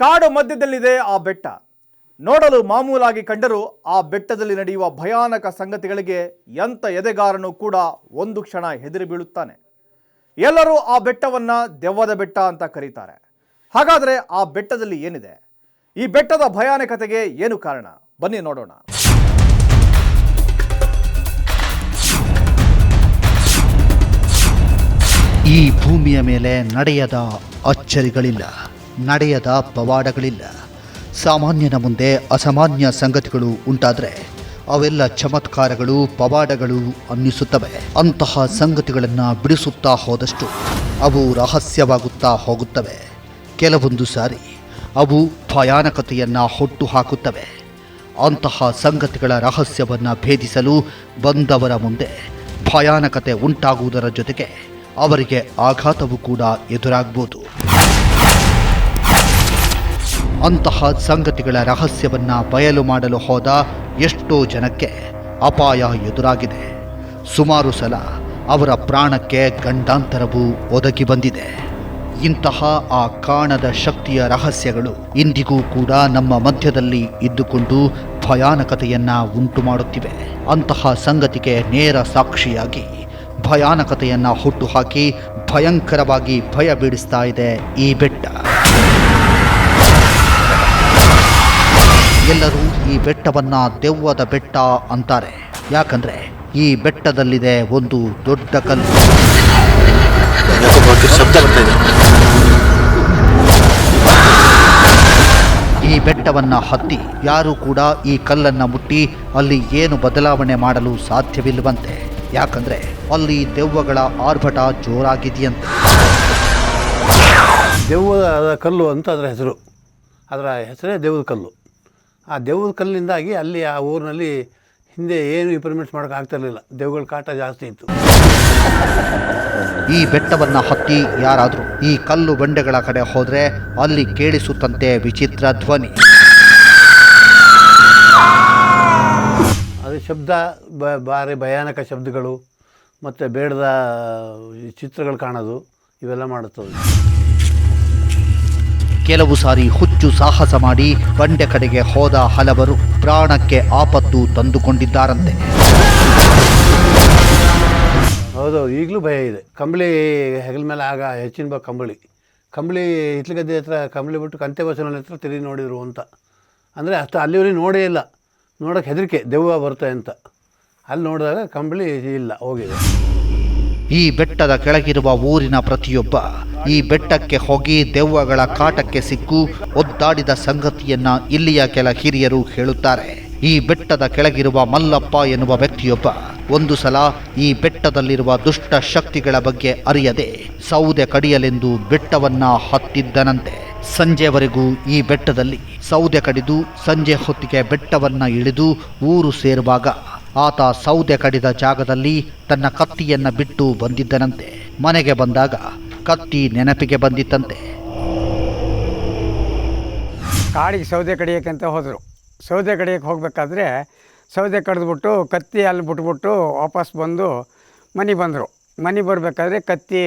ಕಾಡು ಮಧ್ಯದಲ್ಲಿದೆ ಆ ಬೆಟ್ಟ. ನೋಡಲು ಮಾಮೂಲಾಗಿ ಕಂಡರೂ ಆ ಬೆಟ್ಟದಲ್ಲಿ ನಡೆಯುವ ಭಯಾನಕ ಸಂಗತಿಗಳಿಗೆ ಎಂಥ ಎದೆಗಾರನು ಕೂಡ ಒಂದು ಕ್ಷಣ ಹೆದರಿ ಬೀಳುತ್ತಾನೆ. ಎಲ್ಲರೂ ಆ ಬೆಟ್ಟವನ್ನ ದೆವ್ವದ ಬೆಟ್ಟ ಅಂತ ಕರೀತಾರೆ. ಹಾಗಾದರೆ ಆ ಬೆಟ್ಟದಲ್ಲಿ ಏನಿದೆ? ಈ ಬೆಟ್ಟದ ಭಯಾನಕತೆಗೆ ಏನು ಕಾರಣ? ಬನ್ನಿ ನೋಡೋಣ. ಈ ಭೂಮಿಯ ಮೇಲೆ ನಡೆಯದ ಅಚ್ಚರಿಗಳಿಲ್ಲ. ನಡೆಯದ ಪವಾಡಗಳಿಲ್ಲ. ಸಾಮಾನ್ಯನ ಮುಂದೆ ಅಸಾಮಾನ್ಯ ಸಂಗತಿಗಳು ಉಂಟಾದರೆ ಅವೆಲ್ಲ ಚಮತ್ಕಾರಗಳು, ಪವಾಡಗಳು ಅನ್ನಿಸುತ್ತವೆ. ಅಂತಹ ಸಂಗತಿಗಳನ್ನು ಬಿಡಿಸುತ್ತಾ ಹೋದಷ್ಟು ಅವು ರಹಸ್ಯವಾಗುತ್ತಾ ಹೋಗುತ್ತವೆ. ಕೆಲವೊಂದು ಸಾರಿ ಅವು ಭಯಾನಕತೆಯನ್ನು ಹುಟ್ಟು ಹಾಕುತ್ತವೆ ಅಂತಹ ಸಂಗತಿಗಳ ರಹಸ್ಯವನ್ನು ಭೇದಿಸಲು ಬಂದವರ ಮುಂದೆ ಭಯಾನಕತೆ ಉಂಟಾಗುವುದರ ಜೊತೆಗೆ ಅವರಿಗೆ ಆಘಾತವೂ ಕೂಡ ಎದುರಾಗ್ಬೋದು. ಅಂತಹ ಸಂಗತಿಗಳ ರಹಸ್ಯವನ್ನ ಬಯಲು ಮಾಡಲು ಹೋದ ಎಷ್ಟೋ ಜನಕ್ಕೆ ಅಪಾಯ ಎದುರಾಗಿದೆ. ಸುಮಾರು ಸಲ ಅವರ ಪ್ರಾಣಕ್ಕೆ ಗಂಡಾಂತರವು ಒದಗಿ ಬಂದಿದೆ. ಇಂತಹ ಆ ಕಾಣದ ಶಕ್ತಿಯ ರಹಸ್ಯಗಳು ಇಂದಿಗೂ ಕೂಡ ನಮ್ಮ ಮಧ್ಯದಲ್ಲಿ ಇದ್ದುಕೊಂಡು ಭಯಾನಕತೆಯನ್ನ ಉಂಟು ಮಾಡುತ್ತಿವೆ. ಅಂತಹ ಸಂಗತಿಗೆ ನೇರ ಸಾಕ್ಷಿಯಾಗಿ ಭಯಾನಕತೆಯನ್ನ ಹುಟ್ಟುಹಾಕಿ ಭಯಂಕರವಾಗಿ ಭಯ ಬೀಡಿಸ್ತಾ ಇದೆ ಈ ಬೆಟ್ಟ. ಎಲ್ಲರೂ ಈ ಬೆಟ್ಟವನ್ನ ದೆವ್ವದ ಬೆಟ್ಟ ಅಂತಾರೆ. ಯಾಕಂದ್ರೆ ಈ ಬೆಟ್ಟದಲ್ಲಿದೆ ಒಂದು ದೊಡ್ಡ ಕಲ್ಲು. ಈ ಬೆಟ್ಟವನ್ನ ಹತ್ತಿ ಯಾರು ಕೂಡ ಈ ಕಲ್ಲನ್ನ ಮುಟ್ಟಿ ಅಲ್ಲಿ ಏನು ಬದಲಾವಣೆ ಮಾಡಲು ಸಾಧ್ಯವಿಲ್ಲವಂತೆ. ಯಾಕಂದ್ರೆ ಅಲ್ಲಿ ದೆವ್ವಗಳ ಆರ್ಭಟ ಜೋರಾಗಿದೆಯಂತೆ. ದೆವ್ವದ ಕಲ್ಲು ಅಂತ ಅದರ ಹೆಸರು. ಅದರ ಹೆಸರೇ ದೇವದ ಕಲ್ಲು. ಆ ದೇವ್ರ ಕಲ್ಲಿನಿಂದಾಗಿ ಅಲ್ಲಿ ಆ ಊರಿನಲ್ಲಿ ಹಿಂದೆ ಏನು ಇಂಪ್ರೂವ್ಮೆಂಟ್ಸ್ ಮಾಡೋಕೆ ಆಗ್ತಿರಲಿಲ್ಲ ದೆವ್ವಗಳ ಕಾಟ ಜಾಸ್ತಿ ಇತ್ತು. ಈ ಬೆಟ್ಟವನ್ನು ಹತ್ತಿ ಯಾರಾದರೂ ಈ ಕಲ್ಲು ಬಂಡೆಗಳ ಕಡೆ ಹೋದರೆ ಅಲ್ಲಿ ಕೇಳಿಸುತ್ತಂತೆ ವಿಚಿತ್ರ ಧ್ವನಿ. ಅದು ಶಬ್ದ ಬ ಭಾರಿ ಭಯಾನಕ ಶಬ್ದಗಳು ಮತ್ತು ಬೇಡದ ಚಿತ್ರಗಳು ಕಾಣೋದು ಇವೆಲ್ಲ ಮಾಡುತ್ತದೆ ಕೆಲವು ಸಾರಿ ಹುಚ್ಚು ಸಾಹಸ ಮಾಡಿ ಬಂಡೆ ಕಡೆಗೆ ಹೋದ ಹಲವರು ಪ್ರಾಣಕ್ಕೆ ಆಪತ್ತು ತಂದುಕೊಂಡಿದ್ದಾರಂತೆ. ಹೌದು ಈಗಲೂ ಭಯ ಇದೆ. ಕಂಬಳಿ ಹೆಗಲ ಮೇಲೆ ಆಗ ಹೆಚ್ಚಿನ ಬಾ ಕಂಬಳಿ. ಕಂಬಳಿ ಹಿತ್ಲಗದ್ದೆ ಹತ್ರ, ಕಂಬಳಿ ಬಿಟ್ಟು ಕಂತೆ ಬಸವನ ಹತ್ರ ತಿರುಗಿ ನೋಡಿದ್ರು ಅಂತ. ಅಂದರೆ ಅಷ್ಟು ಅಲ್ಲಿವರೆಗೆ ನೋಡೇ ಇಲ್ಲ. ನೋಡೋಕ್ಕೆ ಹೆದರಿಕೆ, ದೆವ್ವ ಬರುತ್ತೆ ಅಂತ. ಅಲ್ಲಿ ನೋಡಿದಾಗ ಕಂಬಳಿ ಇಲ್ಲ, ಹೋಗಿದೆ. ಈ ಬೆಟ್ಟದ ಕೆಳಗಿರುವ ಊರಿನ ಪ್ರತಿಯೊಬ್ಬ ಈ ಬೆಟ್ಟಕ್ಕೆ ಹೋಗಿ ದೆವ್ವಗಳ ಕಾಟಕ್ಕೆ ಸಿಕ್ಕು ಒದ್ದಾಡಿದ ಸಂಗತಿಯನ್ನ ಇಲ್ಲಿಯ ಕೆಲ ಹಿರಿಯರು ಹೇಳುತ್ತಾರೆ. ಈ ಬೆಟ್ಟದ ಕೆಳಗಿರುವ ಮಲ್ಲಪ್ಪ ಎನ್ನುವ ವ್ಯಕ್ತಿಯೊಬ್ಬ ಒಂದು ಸಲ ಈ ಬೆಟ್ಟದಲ್ಲಿರುವ ದುಷ್ಟ ಶಕ್ತಿಗಳ ಬಗ್ಗೆ ಅರಿಯದೆ ಸೌದೆ ಕಡಿಯಲೆಂದು ಬೆಟ್ಟವನ್ನ ಹತ್ತಿದ್ದನಂತೆ. ಸಂಜೆವರೆಗೂ ಈ ಬೆಟ್ಟದಲ್ಲಿ ಸೌದೆ ಕಡಿದು ಸಂಜೆ ಹೊತ್ತಿಗೆ ಬೆಟ್ಟವನ್ನ ಇಳಿದು ಊರು ಸೇರುವಾಗ ಆತ ಸೌದೆ ಕಡಿದ ಜಾಗದಲ್ಲಿ ತನ್ನ ಕತ್ತಿಯನ್ನು ಬಿಟ್ಟು ಬಂದಿದ್ದನಂತೆ. ಮನೆಗೆ ಬಂದಾಗ ಕತ್ತಿ ನೆನಪಿಗೆ ಬಂದಿತ್ತಂತೆ. ಕಾಡಿಗೆ ಸೌದೆ ಕಡಿಯೋಕ್ಕಂತ ಹೋದರು. ಸೌದೆ ಕಡಿಯೋಕ್ಕೆ ಹೋಗಬೇಕಾದ್ರೆ ಸೌದೆ ಕಡಿದ್ಬಿಟ್ಟು ಕತ್ತಿ ಅಲ್ಲಿ ಬಿಟ್ಬಿಟ್ಟು ವಾಪಸ್ ಬಂದು ಮನೆಗೆ ಬಂದರು. ಮನೆ ಬರಬೇಕಾದ್ರೆ ಕತ್ತಿ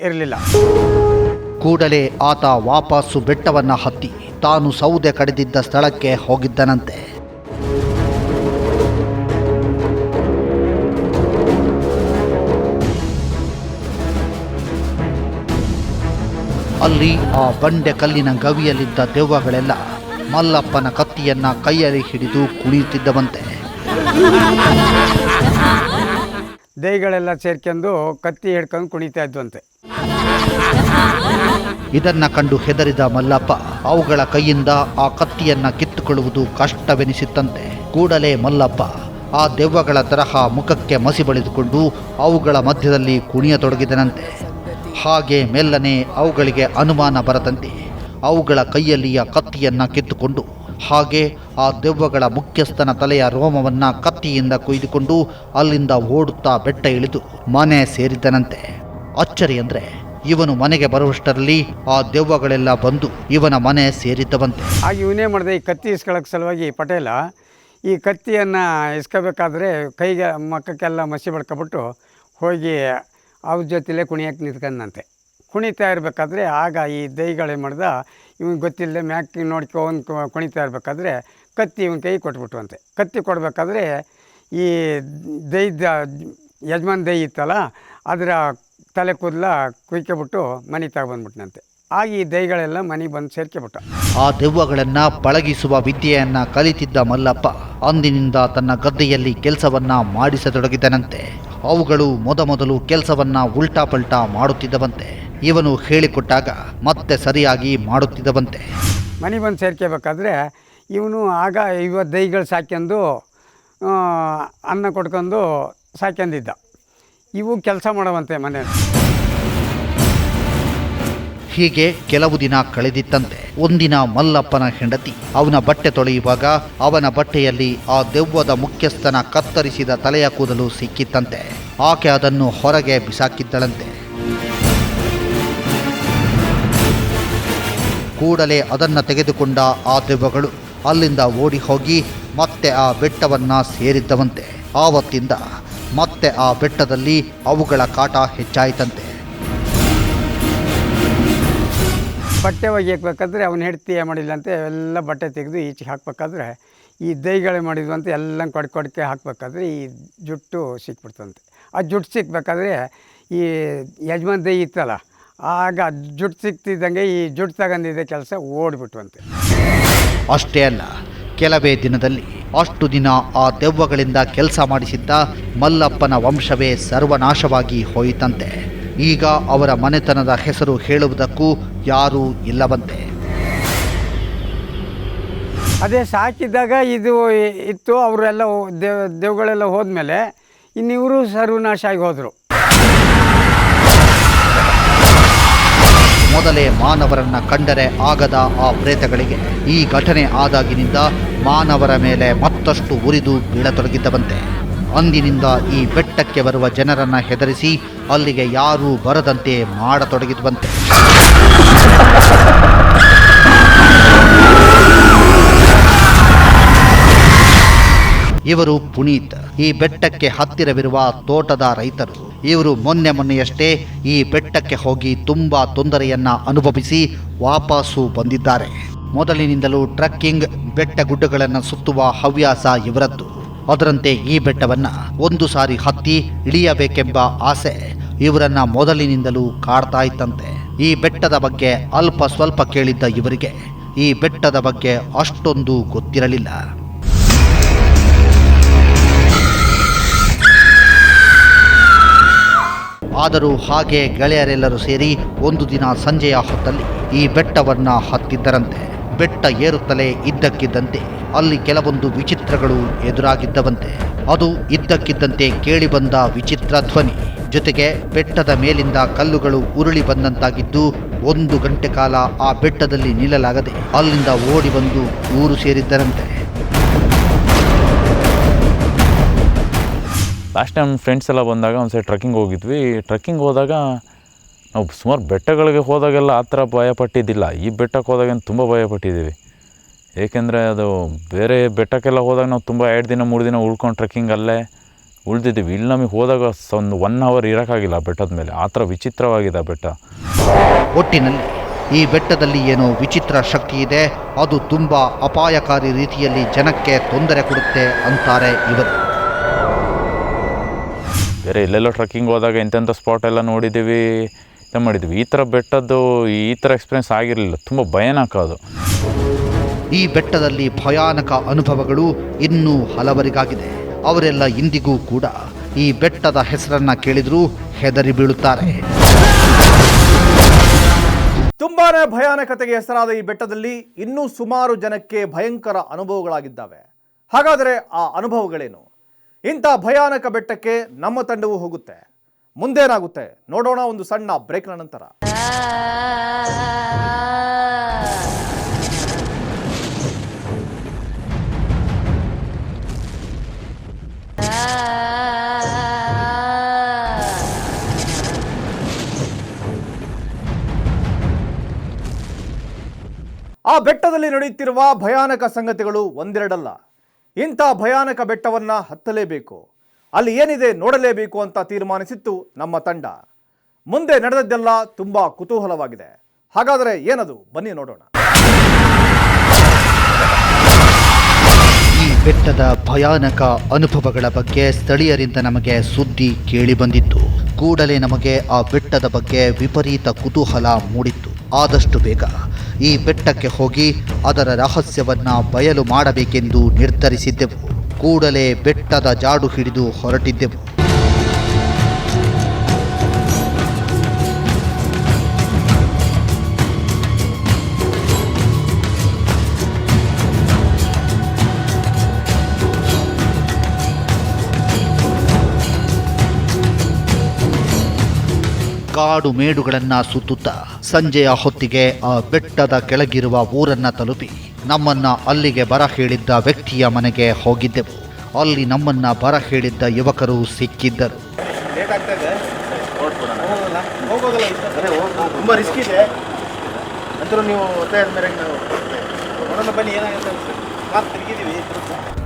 ಇರಲಿಲ್ಲ. ಕೂಡಲೇ ಆತ ವಾಪಸ್ಸು ಬೆಟ್ಟವನ್ನು ಹತ್ತಿ ತಾನು ಸೌದೆ ಕಡಿದಿದ್ದ ಸ್ಥಳಕ್ಕೆ ಹೋಗಿದ್ದನಂತೆ. ಅಲ್ಲಿ ಆ ಬಂಡೆ ಕಲ್ಲಿನ ಗವಿಯಲ್ಲಿದ್ದ ದೆವ್ವಗಳೆಲ್ಲ ಮಲ್ಲಪ್ಪನ ಕತ್ತಿಯನ್ನ ಕೈಯಲ್ಲಿ ಹಿಡಿದು ಕುಣಿಯುತ್ತಿದ್ದವಂತೆ. ದೇಹಗಳೆಲ್ಲ ಸೇರ್ಕೊಂಡು ಕತ್ತಿ ಹಿಡ್ಕೊಂಡು ಕುಣಿತಾ ಇದ್ವಂತೆ ಇದನ್ನ ಕಂಡು ಹೆದರಿದ ಮಲ್ಲಪ್ಪ ಅವುಗಳ ಕೈಯಿಂದ ಆ ಕತ್ತಿಯನ್ನ ಕಿತ್ತುಕೊಳ್ಳುವುದು ಕಷ್ಟವೆನಿಸಿತ್ತಂತೆ. ಕೂಡಲೇ ಮಲ್ಲಪ್ಪ ಆ ದೆವ್ವಗಳ ತರಹ ಮುಖಕ್ಕೆ ಮಸಿ ಬಳಿದುಕೊಂಡು ಅವುಗಳ ಮಧ್ಯದಲ್ಲಿ ಕುಣಿಯತೊಡಗಿದನಂತೆ. ಹಾಗೆ ಮೆಲ್ಲನೆ ಅವುಗಳಿಗೆ ಅನುಮಾನ ಬರದಂತೆ ಅವುಗಳ ಕೈಯಲ್ಲಿಯ ಕತ್ತಿಯನ್ನು ಕಿತ್ತುಕೊಂಡು, ಹಾಗೆ ಆ ದೆವ್ವಗಳ ಮುಖ್ಯಸ್ಥನ ತಲೆಯ ರೋಮವನ್ನು ಕತ್ತಿಯಿಂದ ಕೊಯ್ದುಕೊಂಡು ಅಲ್ಲಿಂದ ಓಡುತ್ತಾ ಬೆಟ್ಟ ಇಳಿದು ಮನೆ ಸೇರಿದ್ದನಂತೆ ಅಚ್ಚರಿ ಅಂದರೆ ಇವನು ಮನೆಗೆ ಬರುವಷ್ಟರಲ್ಲಿ ಆ ದೆವ್ವಗಳೆಲ್ಲ ಬಂದು ಇವನ ಮನೆ ಸೇರಿದ್ದವಂತೆ. ಹಾಗೆ ಇವನೇ ಮಾಡಿದೆ ಈ ಕತ್ತಿ ಇಸ್ಕೊಳ್ಳೋಕೆ ಸಲುವಾಗಿ ಪಟೇಲ. ಈ ಕತ್ತಿಯನ್ನು ಇಸ್ಕೋಬೇಕಾದ್ರೆ ಕೈಗೆ ಮಕ್ಕಕ್ಕೆಲ್ಲ ಮಸಿ ಬಡ್ಕೊಬಿಟ್ಟು ಹೋಗಿ ಅವ್ರ ಜೊತೆಲೇ ಕುಣಿಯಕ್ಕೆ ನಿಂತ್ಕೊಂಡಂತೆ. ಕುಣಿತಾ ಇರಬೇಕಾದ್ರೆ ಆಗ ಈ ದೈಗಳೇ ಮಾಡ್ದ, ಇವನು ಗೊತ್ತಿಲ್ಲದೆ ಮ್ಯಾಕ್ ನೋಡ್ಕೊಂಡು ಕುಣಿತಾ ಇರಬೇಕಾದ್ರೆ ಕತ್ತಿ ಇವನ ಕೈ ಕೊಟ್ಬಿಟ್ವಂತೆ. ಕತ್ತಿ ಕೊಡಬೇಕಾದ್ರೆ ಈ ದೈದ ಯಜಮಾನ್ ದೈ ಇತ್ತಲ್ಲ, ಅದರ ತಲೆ ಕೂದಲ ಕುಯ್ಕೊಬಿಟ್ಟು ಮನೆ ತಗೊಬಂದ್ಬಿಟ್ನಂತೆ ಆಗ ಈ ದೈಗಳೆಲ್ಲ ಮನೆಗೆ ಬಂದು ಸೇರ್ಕೊಬಿಟ್ಟ. ಆ ದೆವ್ವಗಳನ್ನ ಪಳಗಿಸುವ ವಿದ್ಯೆಯನ್ನು ಕಲಿತಿದ್ದ ಮಲ್ಲಪ್ಪ ಅಂದಿನಿಂದ ತನ್ನ ಗದ್ದೆಯಲ್ಲಿ ಕೆಲಸವನ್ನ ಮಾಡಿಸತೊಡಗಿದನಂತೆ. ಅವುಗಳು ಮೊದಮೊದಲು ಕೆಲಸವನ್ನ ಉಲ್ಟಾ ಪಲ್ಟಾ ಮಾಡುತ್ತಿದ್ದವಂತೆ. ಇವನು ಹೇಳಿಕೊಟ್ಟಾಗ ಮತ್ತೆ ಸರಿಯಾಗಿ ಮಾಡುತ್ತಿದ್ದವಂತೆ. ಮನೆ ಬಂದು ಸೇರ್ಕೋಬೇಕಾದ್ರೆ ಇವನು ಆಗ ಇವ ದೈಗಳು ಸಾಕ್ಯಂದು ಅನ್ನ ಕೊಡ್ಕೊಂಡು ಸಾಕ್ಯಂದಿದ್ದ ಇವು ಕೆಲಸ ಮಾಡುವಂತೆ ಮನೆ ಹೀಗೆ ಕೆಲವು ದಿನ ಕಳೆದಿತ್ತಂತೆ. ಒಂದಿನ ಮಲ್ಲಪ್ಪನ ಹೆಂಡತಿ, ಅವನ ಬಟ್ಟೆ ತೊಳೆಯುವಾಗ ಅವನ ಬಟ್ಟೆಯಲ್ಲಿ ಆ ದೆವ್ವದ ಮುಖ್ಯಸ್ಥನ ಕತ್ತರಿಸಿದ ತಲೆಯ ಕೂದಲು ಸಿಕ್ಕಿತ್ತಂತೆ. ಆಕೆ ಅದನ್ನು ಹೊರಗೆ ಬಿಸಾಕಿದ್ದಳಂತೆ. ಕೂಡಲೇ ಅದನ್ನ ತೆಗೆದುಕೊಂಡ ಆ ದೆವ್ವಗಳು ಅಲ್ಲಿಂದ ಓಡಿ ಹೋಗಿ ಮತ್ತೆ ಆ ಬೆಟ್ಟವನ್ನ ಸೇರಿದ್ದವಂತೆ. ಆವತ್ತಿಂದ ಮತ್ತೆ ಆ ಬೆಟ್ಟದಲ್ಲಿ ಅವುಗಳ ಕಾಟ ಹೆಚ್ಚಾಯಿತಂತೆ. ಬಟ್ಟೆ ಒಗೆಯಬೇಕಾದ್ರೆ ಅವ್ನು ಹೆಂಡತಿ ಏನು ಮಾಡಿಲ್ಲಂತೆ ಎಲ್ಲ ಬಟ್ಟೆ ತೆಗೆದು ಈಚೆಗೆ ಹಾಕ್ಬೇಕಾದ್ರೆ ಈ ದೈಗಳು ಅಂತ ಎಲ್ಲ ಕೊಡ್ ಕೊಡಕ್ಕೆ ಹಾಕ್ಬೇಕಾದ್ರೆ ಈ ಜುಟ್ಟು ಸಿಕ್ಬಿಡ್ತಂತೆ. ಆ ಜುಟ್ಟು ಸಿಕ್ಬೇಕಾದ್ರೆ ಈ ಯಜಮಾನ್ ದೈ ಇತ್ತಲ್ಲ, ಆಗ ಜುಟ್ಟು ಸಿಕ್ತಿದ್ದಂಗೆ ಈ ಜುಟ್ಟು ತಗೊಂಡಿದ್ದ ಕೆಲಸ ಓಡಿಬಿಟ್ವಂತೆ. ಅಷ್ಟೇ ಅಲ್ಲ, ಕೆಲವೇ ದಿನದಲ್ಲಿ ಅಷ್ಟು ದಿನ ಆ ದೆವ್ವಗಳಿಂದ ಕೆಲಸ ಮಾಡಿಸಿದ್ದ ಮಲ್ಲಪ್ಪನ ವಂಶವೇ ಸರ್ವನಾಶವಾಗಿ ಹೋಯಿತಂತೆ. ಈಗ ಅವರ ಮನೆತನದ ಹೆಸರು ಹೇಳುವುದಕ್ಕೂ ಯಾರೂ ಇಲ್ಲವಂತೆ. ಅದೇ ಸಾಕಿದ್ದಾಗ ಇದು ಇತ್ತು ಅವರೆಲ್ಲ ದೇವ್ ದೇವ್ಗಳೆಲ್ಲ ಹೋದ್ಮೇಲೆ ಇನ್ನು ಇವರು ಸರ್ವನಾಶ ಆಗಿ ಹೋದರು. ಮೊದಲೇ ಮಾನವರನ್ನ ಕಂಡರೆ ಆಗದ ಆ ಪ್ರೇತಗಳಿಗೆ. ಈ ಘಟನೆ ಆದಾಗಿನಿಂದ ಮಾನವರ ಮೇಲೆ ಮತ್ತಷ್ಟು ಉರಿದು ಬೀಳತೊಡಗಿದ್ದವಂತೆ. ಅಂದಿನಿಂದ ಈ ಬೆಟ್ಟಕ್ಕೆ ಬರುವ ಜನರನ್ನು ಹೆದರಿಸಿ ಅಲ್ಲಿಗೆ ಯಾರೂ ಬರದಂತೆ ಮಾಡತೊಡಗಿದುವಂತೆ. ಇವರು ಪುನೀತ್. ಈ ಬೆಟ್ಟಕ್ಕೆ ಹತ್ತಿರವಿರುವ ತೋಟದ ರೈತರು. ಇವರು ಮೊನ್ನೆ ಮೊನ್ನೆಯಷ್ಟೇ ಈ ಬೆಟ್ಟಕ್ಕೆ ಹೋಗಿ ತುಂಬಾ ತೊಂದರೆಯನ್ನ ಅನುಭವಿಸಿ ವಾಪಸ್ಸು ಬಂದಿದ್ದಾರೆ. ಮೊದಲಿನಿಂದಲೂ ಟ್ರಕ್ಕಿಂಗ್ ಬೆಟ್ಟ ಗುಡ್ಡಗಳನ್ನು ಸುತ್ತುವ ಹವ್ಯಾಸ ಇವರದ್ದು. ಅದರಂತೆ ಈ ಬೆಟ್ಟವನ್ನ ಒಂದು ಸಾರಿ ಹತ್ತಿ ಇಳಿಯಬೇಕೆಂಬ ಆಸೆ ಇವರನ್ನ ಮೊದಲಿನಿಂದಲೂ ಕಾಡ್ತಾ ಇತ್ತಂತೆ. ಈ ಬೆಟ್ಟದ ಬಗ್ಗೆ ಅಲ್ಪ ಸ್ವಲ್ಪ ಕೇಳಿದ್ದ ಇವರಿಗೆ ಈ ಬೆಟ್ಟದ ಬಗ್ಗೆ ಅಷ್ಟೊಂದು ಗೊತ್ತಿರಲಿಲ್ಲ. ಆದರೂ ಹಾಗೆ ಗೆಳೆಯರೆಲ್ಲರೂ ಸೇರಿ ಒಂದು ದಿನ ಸಂಜೆಯ ಹೊತ್ತಲ್ಲಿ ಈ ಬೆಟ್ಟವನ್ನ ಹತ್ತಿದ್ದರಂತೆ. ಬೆಟ್ಟ ಏರುತ್ತಲೇ ಇದ್ದಕ್ಕಿದ್ದಂತೆ ಅಲ್ಲಿ ಕೆಲವೊಂದು ವಿಚಿತ್ರಗಳು ಎದುರಾಗಿದ್ದವಂತೆ. ಅದು ಇದ್ದಕ್ಕಿದ್ದಂತೆ ಕೇಳಿಬಂದ ವಿಚಿತ್ರ ಧ್ವನಿ. ಜೊತೆಗೆ ಬೆಟ್ಟದ ಮೇಲಿಂದ ಕಲ್ಲುಗಳು ಉರುಳಿ ಬಂದಂತಾಗಿದ್ದು ಒಂದು ಗಂಟೆ ಕಾಲ ಆ ಬೆಟ್ಟದಲ್ಲಿ ನಿಲ್ಲಲಾಗದೆ ಅಲ್ಲಿಂದ ಓಡಿ ಬಂದು ಊರು ಸೇರಿದ್ದರಂತೆ. ಲಾಸ್ಟ್ ಟೈಮ್ ಫ್ರೆಂಡ್ಸ್ ಎಲ್ಲ ಬಂದಾಗ ಒಂದು ಸೈಡ್ ಟ್ರಕ್ಕಿಂಗ್ ಹೋಗಿದ್ವಿ. ಟ್ರಕ್ಕಿಂಗ್ ಹೋದಾಗ ನಾವು ಸುಮಾರು ಬೆಟ್ಟಗಳಿಗೆ ಹೋದಾಗೆಲ್ಲ ಆ ಥರ ಭಯಪಟ್ಟಿದ್ದಿಲ್ಲ. ಈ ಬೆಟ್ಟಕ್ಕೆ ಹೋದಾಗ ತುಂಬ ಭಯಪಟ್ಟಿದ್ದೀವಿ. ಏಕೆಂದರೆ ಅದು ಬೇರೆ ಬೆಟ್ಟಕ್ಕೆಲ್ಲ ಹೋದಾಗ ನಾವು ತುಂಬ ಎರಡು ದಿನ ಮೂರು ದಿನ ಉಳ್ಕೊಂಡು ಟ್ರಕ್ಕಿಂಗ್ ಅಲ್ಲೇ ಉಳಿದಿದ್ದೀವಿ. ಇಲ್ಲಿ ನಮಗೆ ಹೋದಾಗ ಒಂದು ಒನ್ ಅವರ್ ಇರೋಕ್ಕಾಗಿಲ್ಲ ಬೆಟ್ಟದ ಮೇಲೆ. ಆ ಥರ ವಿಚಿತ್ರವಾಗಿದೆ ಆ ಬೆಟ್ಟ. ಒಟ್ಟಿನಲ್ಲಿ ಈ ಬೆಟ್ಟದಲ್ಲಿ ಏನೋ ವಿಚಿತ್ರ ಶಕ್ತಿ ಇದೆ. ಅದು ತುಂಬ ಅಪಾಯಕಾರಿ ರೀತಿಯಲ್ಲಿ ಜನಕ್ಕೆ ತೊಂದರೆ ಕೊಡುತ್ತೆ ಅಂತಾರೆ ಇವರು. ಬೇರೆ ಎಲ್ಲೆಲ್ಲೋ ಟ್ರಕ್ಕಿಂಗ್ ಹೋದಾಗ ಎಂತೆಂಥ ಸ್ಪಾಟ್ ಎಲ್ಲ ನೋಡಿದ್ದೀವಿ ಇದು ಮಾಡಿದ್ವಿ ಈ ಥರ ಬೆಟ್ಟದ್ದು ಈ ಥರ ಎಕ್ಸ್ಪೀರಿಯನ್ಸ್ ಆಗಿರಲಿಲ್ಲ. ತುಂಬ ಭಯನಾಕ ಅದು. ಈ ಬೆಟ್ಟದಲ್ಲಿ ಭಯಾನಕ ಅನುಭವಗಳು ಇನ್ನೂ ಹಲವರಿಗಾಗಿದೆ. ಅವರೆಲ್ಲ ಇಂದಿಗೂ ಕೂಡ ಈ ಬೆಟ್ಟದ ಹೆಸರನ್ನ ಕೇಳಿದರೂ ಹೆದರಿ ಬೀಳುತ್ತಾರೆ. ತುಂಬಾನೇ ಭಯಾನಕತೆಗೆ ಹೆಸರಾದ ಈ ಬೆಟ್ಟದಲ್ಲಿ ಇನ್ನೂ ಸುಮಾರು ಜನಕ್ಕೆ ಭಯಂಕರ ಅನುಭವಗಳಾಗಿದ್ದಾವೆ. ಹಾಗಾದರೆ ಆ ಅನುಭವಗಳೇನು? ಇಂಥ ಭಯಾನಕ ಬೆಟ್ಟಕ್ಕೆ ನಮ್ಮ ತಂಡವು ಹೋಗುತ್ತೆ. ಮುಂದೇನಾಗುತ್ತೆ? ನೋಡೋಣ ಒಂದು ಸಣ್ಣ ಬ್ರೇಕ್ನ ನಂತರ. ಆ ಬೆಟ್ಟದಲ್ಲಿ ನಡೆಯುತ್ತಿರುವ ಭಯಾನಕ ಸಂಗತಿಗಳು ಒಂದೆರಡಲ್ಲ. ಇಂಥ ಭಯಾನಕ ಬೆಟ್ಟವನ್ನು ಹತ್ತಲೇಬೇಕು. ಅಲ್ಲಿ ಏನಿದೆ ನೋಡಲೇಬೇಕು ಅಂತ ತೀರ್ಮಾನಿಸಿತ್ತು ನಮ್ಮ ತಂಡ. ಮುಂದೆ ನಡೆದದ್ದೆಲ್ಲ ತುಂಬ ಕುತೂಹಲವಾಗಿದೆ. ಹಾಗಾದರೆ ಏನದು? ಬನ್ನಿ ನೋಡೋಣ. ಈ ಬೆಟ್ಟದ ಭಯಾನಕ ಅನುಭವಗಳ ಬಗ್ಗೆ ಸ್ಥಳೀಯರಿಂದ ನಮಗೆ ಸುದ್ದಿ ಕೇಳಿ ಬಂದಿತ್ತು. ಕೂಡಲೇ ನಮಗೆ ಆ ಬೆಟ್ಟದ ಬಗ್ಗೆ ವಿಪರೀತ ಕುತೂಹಲ ಮೂಡಿತ್ತು. ಆದಷ್ಟು ಬೇಗ. ಈ ಬೆಟ್ಟಕ್ಕೆ ಹೋಗಿ ಅದರ ರಹಸ್ಯವನ್ನ ಬಯಲು ಮಾಡಬೇಕೆಂದು ನಿರ್ಧರಿಸಿದ್ದೆವು. ಕೂಡಲೇ ಬೆಟ್ಟದ ಜಾಡು ಹಿಡಿದು ಹೊರಟಿದ್ದೆವು. ಕಾಡು ಮೇಡುಗಳನ್ನ ಸುತ್ತುತ್ತಾ ಸಂಜೆಯ ಹೊತ್ತಿಗೆ ಆ ಬೆಟ್ಟದ ಕೆಳಗಿರುವ ಊರನ್ನ ತಲುಪಿ ನಮ್ಮನ್ನ ಅಲ್ಲಿಗೆ ಬರ ಹೇಳಿದ್ದ ವ್ಯಕ್ತಿಯ ಮನೆಗೆ ಹೋಗಿದ್ದೆವು. ಅಲ್ಲಿ ನಮ್ಮನ್ನ ಬರ ಹೇಳಿದ್ದ ಯುವಕರು ಸಿಕ್ಕಿದ್ದರು.